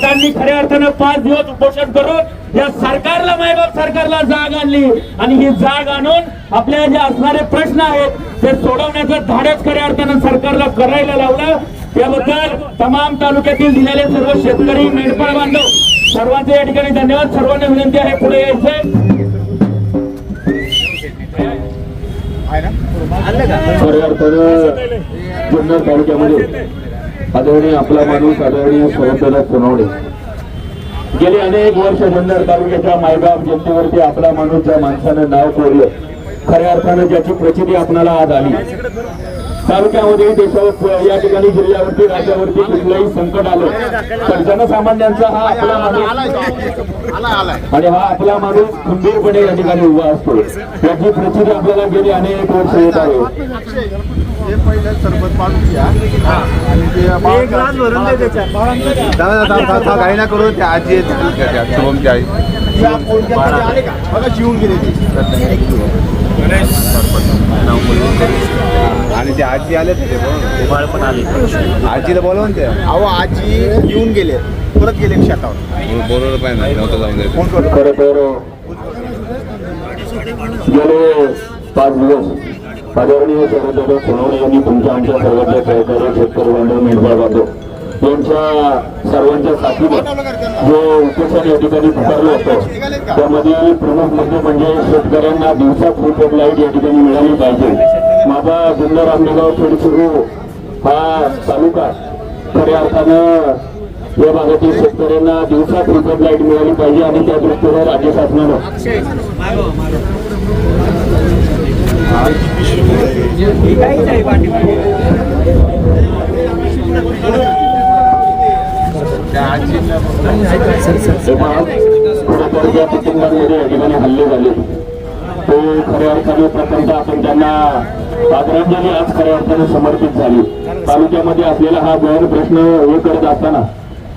त्यांनी खऱ्या अर्थानं पाच दिवस उपोषण करून या सरकारला मायबाप सरकारला जाग आणली. आणि ही जाग आणून आपल्या जे असणारे प्रश्न आहेत ते सोडवण्याचं धाडस खऱ्या अर्थानं सरकारला करायला लावलं. त्याबद्दल तमाम तालुक्यातील दिलेले सर्व शेतकरी मेंढपाळ बांधव सर्वांचे या ठिकाणी धन्यवाद. सर्वांना विनंती आहे पुढे यायचंय. खऱ्या अर्थानं जुन्नर तालुक्यामध्ये आदरणीय आपला माणूस आदरणीय स्वतंत्र सोनवणे गेली अनेक वर्ष जुन्नर तालुक्याच्या मायबाप जनतेवरती आपला माणूस ज्या माणसानं नाव कोरलं खऱ्या अर्थानं ज्याची प्रचिती आपणाला आज आली. तालुक्यामध्ये देशावर या ठिकाणी जिल्ह्यावरती राज्यावरती कुठलंही संकट आलं तर जनसामान्यांचा हा आपला माणूस आणि हा आपला माणूस खंबीरपणे या ठिकाणी उभा असतो याची प्रचिती आपल्याला गेली अनेक वर्ष येत आहे हे पहिलं सरबत पाडून घ्या आणि ते काही ना करू त्या आजी आहेत शुभमची आई बघा शिवून गेले आणि ते आजी आले ते पण आले. आजीला बोलवून ते. अहो आजी येऊन गेले. परत गेले शेतावर. बरोबर पाहिजे नव्हतं जाऊन द्यायचं फोन करतो खर तर गेले पाच दिवस. आदरणीय सोनवणे यांनी तुमच्या आमच्या सर्वांच्या सहकार्य शेतकरी बांधव मेंढपाळ बांधव यांच्या सर्वांच्या साथीनं जो उपोषण या ठिकाणी पुकारलं होतं त्यामध्ये प्रमुख मुद्दे म्हणजे शेतकऱ्यांना दिवसा फ्री लाइट या ठिकाणी मिळाली पाहिजे. माझा जुन्नर आंबेगाव खेड सुरू हा तालुका. खऱ्या अर्थानं या भागातील शेतकऱ्यांना दिवसात रिपोर्ट लाइट मिळाली पाहिजे आणि त्या दृष्टीनं राज्य शासनानं. तेव्हा खरोखर कुटुंबांमध्ये या ठिकाणी हल्ले झाले. ते खऱ्या अर्थाने प्रकल्प आपण त्यांना आदरांजली आज खऱ्या अर्थाने समर्पित झाली. तालुक्यामध्ये असलेला हा गहन प्रश्न हे करत असताना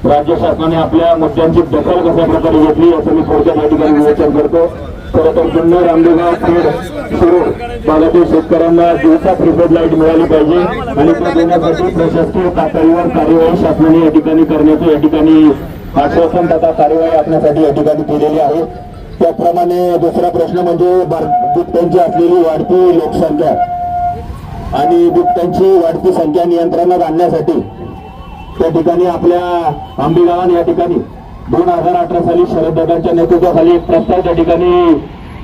राज्य शासनाने आपल्या मुद्द्यांची दखल कशा प्रकारे घेतली याचं मी थोडक्यात या ठिकाणी विवेचन करतो. खरं तर जुन्नर आंबेगाव खेड शिरूर भागातील शेतकऱ्यांना दिवसा प्रिपेड लाइट मिळाली पाहिजे आणि त्या देण्यासाठी प्रशासकीय पातळीवर कार्यवाही शासनाने या ठिकाणी करण्याचं या ठिकाणी आश्वासन तथा कार्यवाही आपल्यासाठी या ठिकाणी केलेली आहे. त्याप्रमाणे दुसरा प्रश्न म्हणजे बिबट्यांची असलेली वाढती लोकसंख्या. आणि बिबट्यांची वाढती संख्या नियंत्रणात आणण्यासाठी त्या ठिकाणी आपल्या आंबेगावान या ठिकाणी दोन हजार अठरा साली शरद दादांच्या नेतृत्वाखाली एक प्रस्ताव त्या ठिकाणी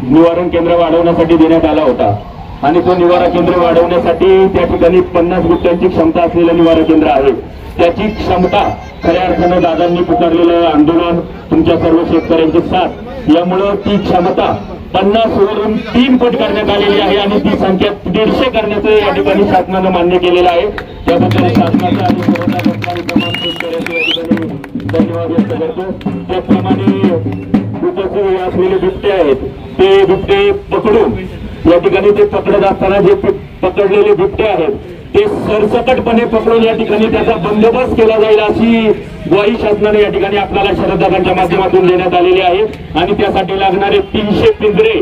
निवारण केंद्र वाढवण्यासाठी देण्यात आला होता. आणि तो निवारा केंद्र वाढवण्यासाठी त्या ठिकाणी पन्नास गुप्त्यांची क्षमता असलेलं निवारा केंद्र आहे. त्याची क्षमता खऱ्या अर्थानं दादांनी पुकारलेलं आंदोलन तुमच्या सर्व शेतकऱ्यांची साथ यामुळं ती क्षमता पन्नास वरून तीन पट करण्यात आलेली आहे आणि ती संख्या दीडशे करण्याचं या ठिकाणी शासनानं मान्य केलेलं आहे. त्याबद्दल शासनाचा आणि धन्यवाद व्यक्त करतो. त्याचप्रमाणे उपस्थित असलेले बिबटे आहेत ते बिबटे पकडून या ठिकाणी ते पकडत असताना जे पकडलेले बिबटे आहेत ते सरसकटपणे पकडून या ठिकाणी त्याचा बंदोबस्त केला जाईल अशी ग्वाही शासनाने या ठिकाणी आपल्याला शरदाबांच्या माध्यमातून देण्यात आलेली आहे. आणि त्यासाठी लागणारे तीनशे पिंजरे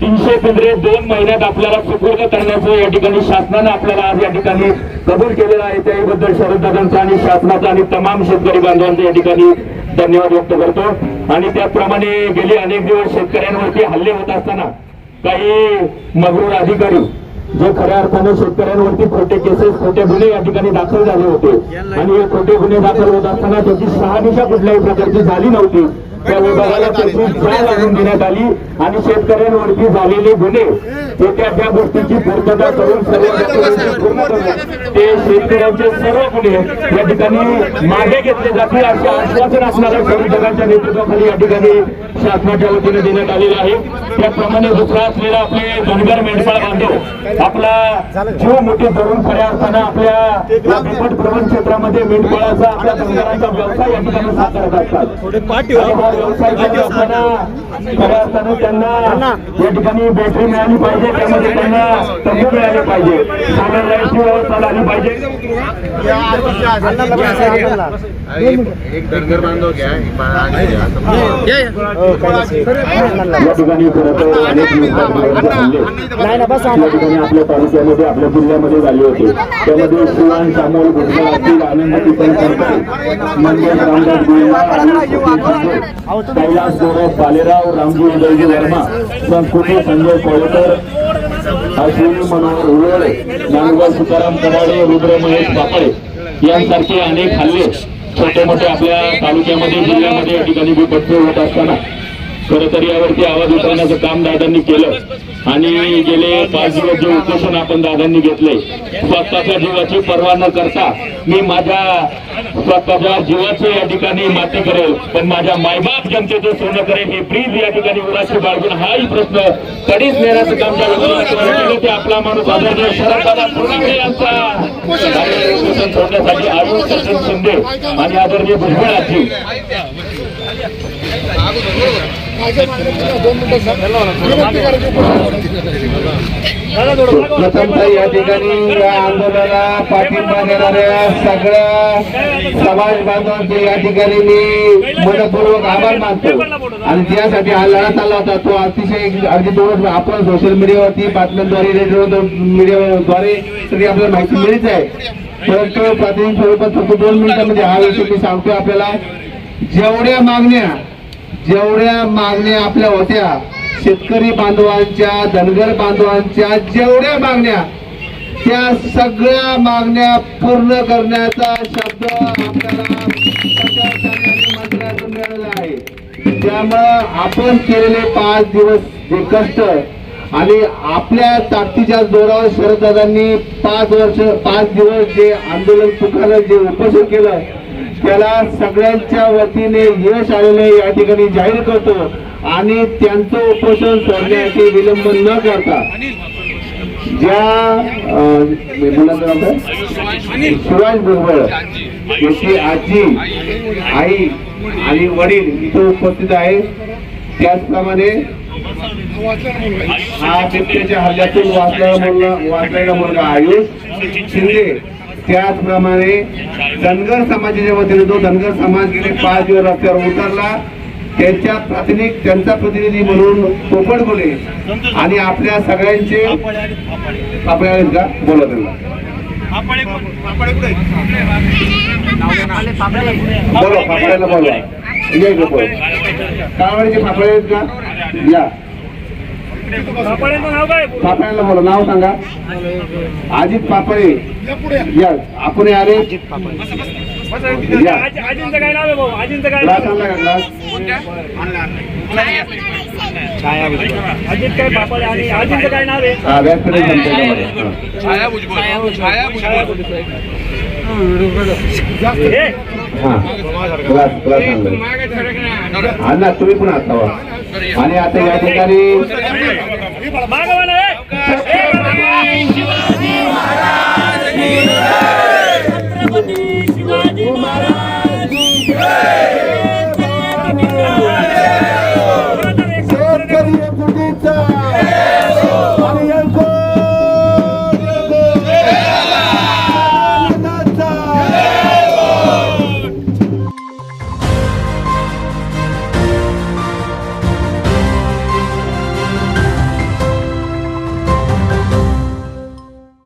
तीनशे पिंजरे दोन महिन्यात आपल्याला सुपूर्द करण्याचं या ठिकाणी शासनानं आपल्याला आज या ठिकाणी कबूल केलेलं आहे. त्याबद्दल शरददादांचा आणि शासनाचा आणि तमाम शेतकरी बांधवांचा या ठिकाणी धन्यवाद व्यक्त करतो. आणि त्याप्रमाणे गेले अनेक दिवस शेतकऱ्यांवरती हल्ले होत असताना काही मगरूर अधिकारी जे खऱ्या अर्थाने शेतकऱ्यांवरती खोटे केसेस खोटे गुन्हे या ठिकाणी दाखल झाले होते. आणि हे खोटे गुन्हे दाखल होत असताना त्याची शहानिशा कुठल्याही प्रकारची झाली नव्हती. त्या विभागाला त्याची जाळ आणून देण्यात आली आणि शेतकऱ्यांवरती झालेले गुन्हे हे त्या त्या गोष्टीची पूर्तता करून सर्व पूर्ण करून ते शेतकऱ्यांचे सर्व गुन्हे या ठिकाणी मागे घेतले जातील असे आश्वासन असणाऱ्या संविधानाच्या नेतृत्वाखाली या ठिकाणी शासनाच्या वतीने देण्यात आलेले आहे. त्याप्रमाणे दुसरा असलेला आपले धनगर मेंढपाळ बांधव आपला जीव मोठी धरून खऱ्या अर्थानं आपल्या या बिबट प्रवण क्षेत्रामध्ये मेंढपाळाचा आपल्या धनगरांचा व्यवसाय या ठिकाणी साकारत असतात. व्यवसाय करत असताना खऱ्या अर्थानं त्यांना या ठिकाणी बॅटरी मिळाली पाहिजे त्यामध्ये त्यांना तंबू मिळाले पाहिजे. सागर लाईटची व्यवस्था झाली पाहिजे. एक धनगर बांधव घ्या. या ठिकाणी खरं अनेक हल्ले या ठिकाणी आपल्या तालुक्यामध्ये आपल्या जिल्ह्यामध्ये झाले होते त्यामध्ये शिवान सामोल भुजबळ असतील आनंद किसन सरकार मंगल रामदास गुळवा कैलास गौरव पालेराव रामजी उदयजी वर्मा संस्कृती संजय कोळेकर अश्विनी मनोहर उरवळे ज्ञानोबा सीताराम कवाडे रुद्र महेश पापळे यांसारखे अनेक हल्ले छोटे मोठे आपल्या तालुक्यामध्ये जिल्ह्यामध्ये या ठिकाणी विपत्ती होत असताना खरं तर यावरती आवाज उठवण्याचं काम दादांनी केलं. आणि गेले पाच दिवस जे उपोषण आपण दादांनी घेतले. स्वतःच्या जीवाची पर्वा न करता मी माझ्या स्वतःच्या जीवाचे या ठिकाणी माती करेल. पण माझ्या मायबाप जनतेचं सोनं करेल हे ब्रीज या ठिकाणी उराशी बाळगून हाही प्रश्न कधीच नेण्याचं काम केलं ते आपला माणूस आदरणीय शरददादा सोनावणे यांचा उपोषण सोडण्यासाठी सचिन शिंदे आणि आदरणीय भुजबळ आजी. प्रथमतः या ठिकाणी या आंदोलनाला पाठिंबा देणाऱ्या सगळ्या समाज बांधवांचे या ठिकाणी मी मनपूर्वक आभार मानतो. आणि त्यासाठी हा लढा चालला होता तो अतिशय अगदी दोन आपण सोशल मीडियावरती बातम्यांद्वारे रेडिओ मीडियाद्वारे सगळी आपल्याला माहिती मिळत आहे. परंतु प्राथमिक स्वरूपात फक्त दोन मिनिटांमध्ये हा विषय मी सांगतो आपल्याला. जेवढ्या मागण्या जेवढ्या मागण्या आपल्या होत्या शेतकरी बांधवांच्या धनगर बांधवांच्या जेवढ्या मागण्या त्या सगळ्या मागण्या पूर्ण करण्याचा शब्द आपल्याला मिळालेला आहे. त्यामुळं आपण केलेले पाच दिवस जे कष्ट आणि आपल्या ताकदीच्या जोरावर शरददादांनी पाच वर्ष पाच दिवस जे आंदोलन पुकारलं जे उपोषण केलं त्याला सगळ्यांच्या वतीने यश आलेले या ठिकाणी जाहीर करतो. आणि त्यांचं उपोषण सोडण्यासाठी विलंब न करता. ज्या अं, शिवाज भुजबळ याची आजी आई आणि वडील इथं उपस्थित आहे. त्याचप्रमाणे हा बिबट्याच्या हल्ल्यातून वाचलेला मुलगा वाचलेला मुलगा आयुष शिंदे. त्याचप्रमाणे धनगर समाजाच्या वतीने जो धनगर समाज गेले पाच दिवस रस्त्यावर उतरला त्यांच्या प्रातिनिधिक त्यांचा प्रतिनिधी म्हणून पोपट बोले आणि आपल्या सगळ्यांचे आपल्या का? बोला त्यांना. बोला फापड्याला बोला काय इकडे बोला. काळवाडीचे आहेत का? या. पापड्याला बोला नाव सांगा. अजित पापडे या आपण आले. या. आजींचं काय नाव आहे भाऊ? आजींचं काय ग्लास आणला का ग्लास? अजित काय बापा आणि आजींचं काय नाव आहे? व्यासपीठ ग्लास ग्लास आणला अण्णा तुम्ही पण आता. आणि आता या ठिकाणी